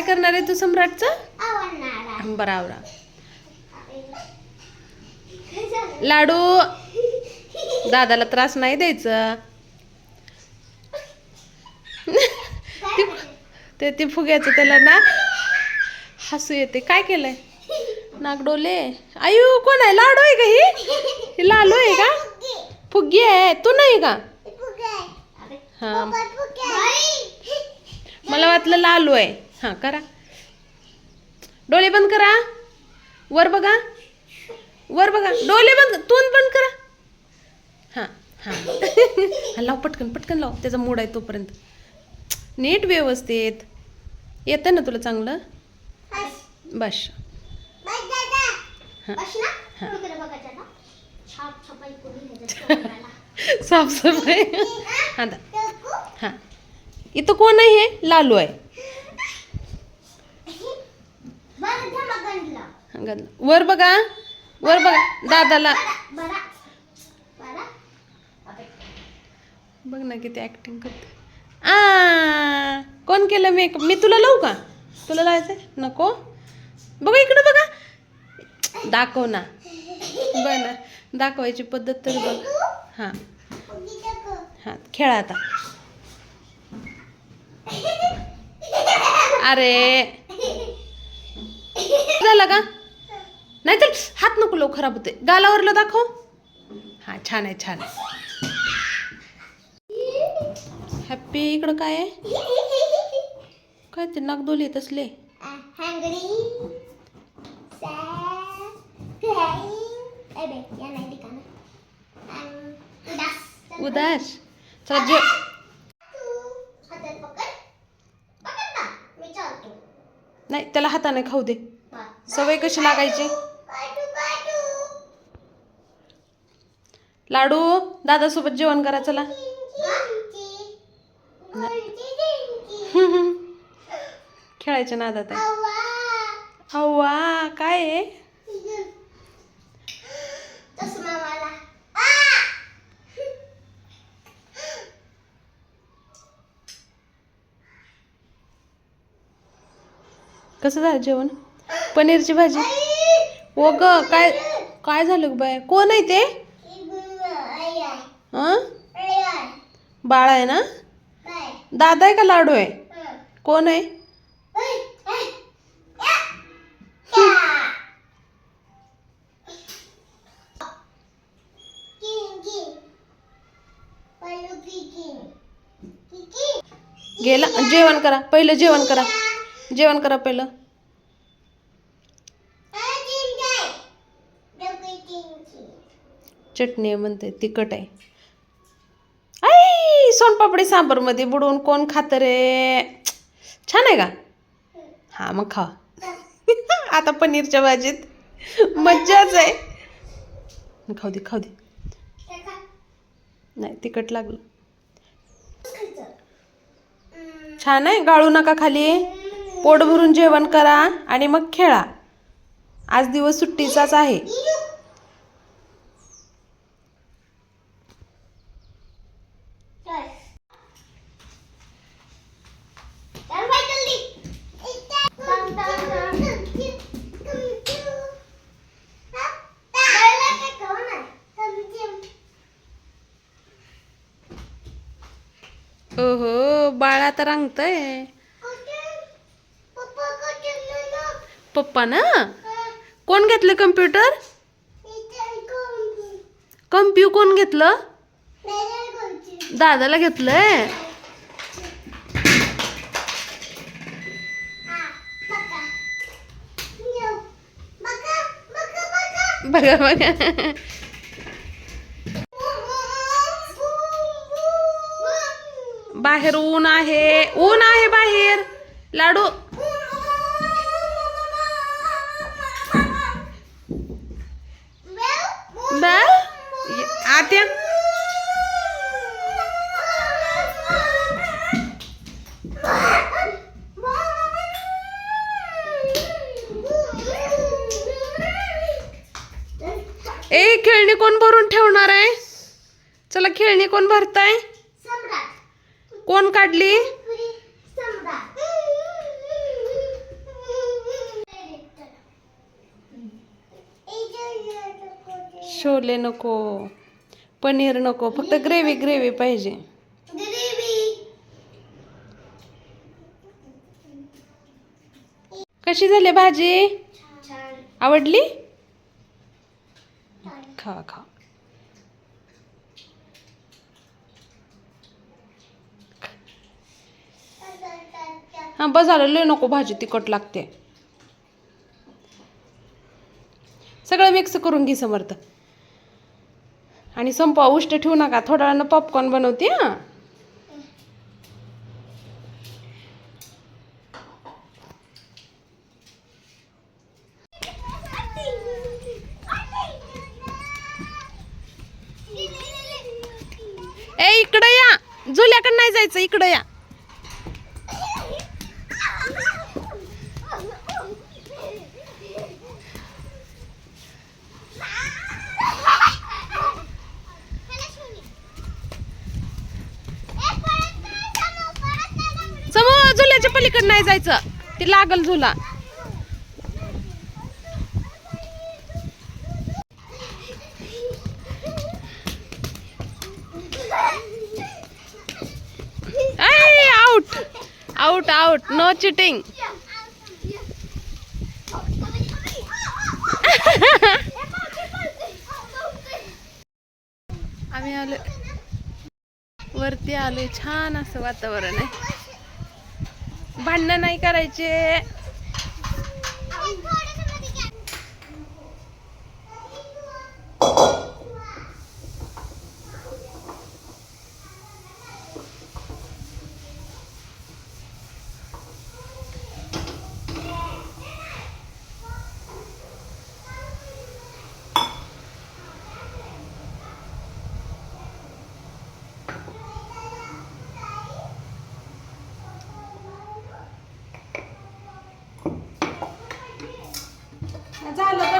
काय करणार आहे तू सम्राटचं? आवडणार. आहे. बरं आवरा? लाडू. दादाला त्रास नाही द्यायचा? ते ते फुग्याचं त्याला ना हसू येते. काय केलंय? नागडोले. आयु कोण आहे? लाडू आहे का ही? लालू आहे का? फुगे. आहे. तू नाही का? हा. मला वाटलं लालू आहे. हां करा. डोळे बंद करा. वर बघा. वर बघा. डोळे बंद तोंड बंद करा. हां हां. लाव पटकन पटकन लाव. त्याचा मूड आहे तोपर्यंत. नीट व्यवस्थित. येतं ना तुला चांगलं? बस. हां दादा. हा. बस साफसफाई दा. इथं कोण आहे हे? लालू आहे. हा, वर बघा. वर बघा. दादाला. बघ ना किती ऍक्टिंग करते. आ कोण केलं मी मी तुला लावू का? तुला लावायचंय? नको? बघा इकडं बघा. दाखव ना. बघ ना. दाखवायची पद्धत तर बघ. हां. हां खेळा आता. अरे. झालं का? नाहीतर हात नको लव खराब होते गालावरला दाखव. हां छान आहे छान आहे. हॅप्पी इकडं काय आहे? काय ते नागदोली आहेत असले? उदास. चला जे नाही त्याला हाताने खाऊ दे. सवय कशी लागायची? लाडू दादासोबत जेवण करा चला. खेळायच्या नादात आहे. अव्वा काय आहे? कसं झालं जेवण? पनीरची भाजी? ओ ग काय काय झालं बाय कोण आहे ते? हं? बाळ आहे ना? दादा आहे का लाडू आहे. कोण आहे. गेला. जेवण करा. पहिलं जेवण करा. जेवण करा पहिलं. चटणी म्हणते तिखट आहे. सोनपापडी सांबरमध्ये बुडवून कोण खातं रे? छान आहे का? हां मग खा. आता पनीरच्या भाजीत मज्जाच आहे. खाऊ दे खाऊ दे. नाही तिखट लागलं. छान आहे गाळू नका खाली. पोट भरून जेवण करा आणि मग खेळा. आज दिवस सुट्टीचाच आहे इयू. चल. चल बाई जल्दी. थांब, थांब, थांब. हा? बाईला काय खाऊ ना? थांब, थांब. ओहो बाळ आता रांगतय पप्पा ना कोण घेतलं कम्प्युटर इथे कोण? कम्प्यू कोण घेतलं दादाला घेतलंय बघा. बघा, बाहेर ऊन आहे. ऊन आहे बाहेर. लाडू. आत्या. ए खेळणी कोण भरून ठेवणार आहे? चला खेळणी कोण भरताय? कोण काढली? शोले नको पनीर नको फक्त ग्रेव्ही ग्रेव्ही पाहिजे. कशी झाली भाजी? आवडली? खा खा. हां बस झालं लय नको भाजी तिखट लागते. सगळं मिक्स करून घे समर्थ. आणि संपा उष्ट ठेवू नका थोड्या वेळानं पॉपकॉर्न बनवते हां ए इकडं या झुल्याकडे नाही जायचं इकडं या समोर झुल्याच्या पलीकडे नाही जायचं. ते लागल झुला out out out no cheating आम्ही आलो वरती आलोय. छान असं वातावरण आहे. भांडणं नाही करायचे. झालं